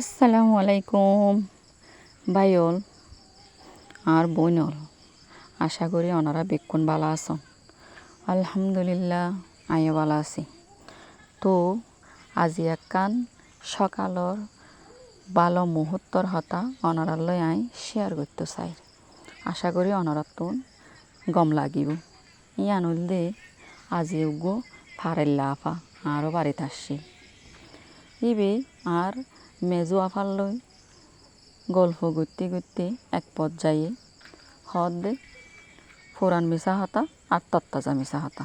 আসসালামু আলাইকুম। ভাইয়ল আর বোনল আশা করি ওনারা বেক্ষণ ভালো আছেন। আলহামদুলিল্লাহ, আমিও ভালো আছি। তো আজি একান সকালর ভালো মুহূর্তর হতা অনারার লই আই শেয়ার করতে চাই। আশা করি অনারার তুন গম লাগিব। ইয়ান দে, আজি উগো ফারেল্লা আফা আরও বাড়িতে আসছি। ইবে আর মেজো আফার লই গল্প করতে করতে এক পর্যায়ে। হদ দে, ফুরান মিশা হতা আর তত্তাজা মিশা হতা।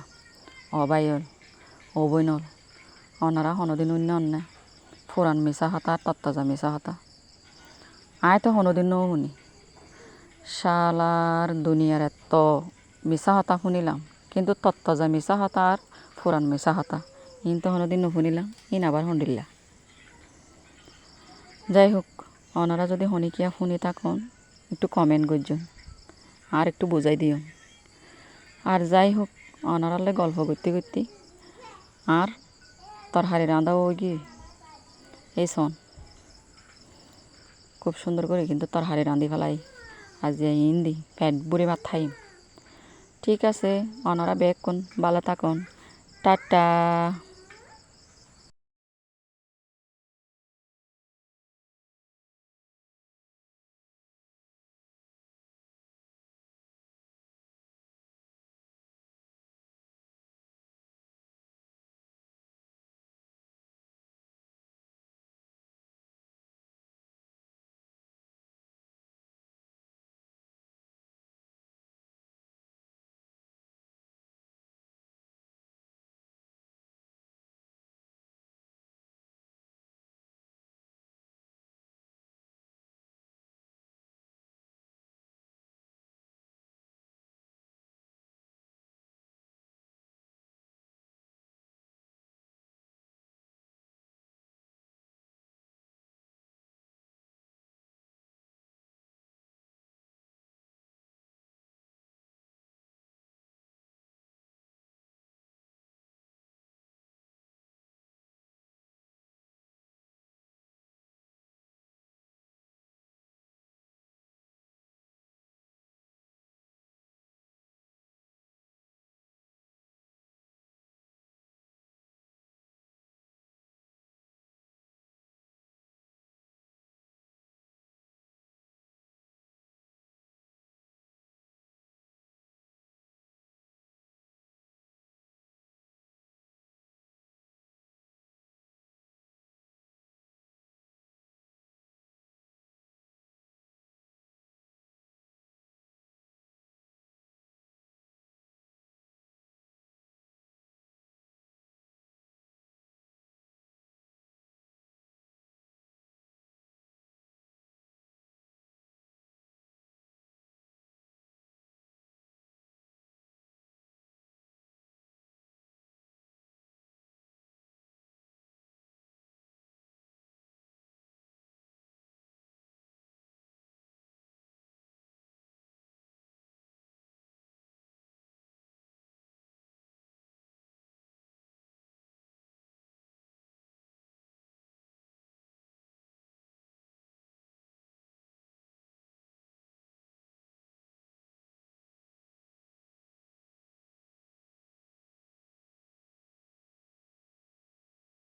অবাইল অবৈনল, অনারা হনদিন অন্য অন্য ফুরান মিশা হতা আর তত্তাজা মিশা হতা। আয় তো হনদিন শুনি। শালার দুনিয়ার এত মিশা হতা শুনিলাম, কিন্তু তত্তাজা মিশা হতা আর ফুরান মিশা হতা। ইন তো হনদিন নুশুনিলাম, ইন আবার শুনিলা যাই হোক ওনারা যদি হনিকিয়া শুনি থাকুন, একটু কমেন্ট করছেন আর একটু বোঝাই দিও আর যাই হোক ওনারালে গল্প করতে করতে, আর তরহারি রাঁধা ওই কি এই শোন, খুব সুন্দর করে কিন্তু তরহারি রাঁধি ফেলাই। আজ ইন্দি পেট বুড়ি ভাত খাইম। ঠিক আছে ওনারা বেগ কোন ভালো থাকুন। টাটা।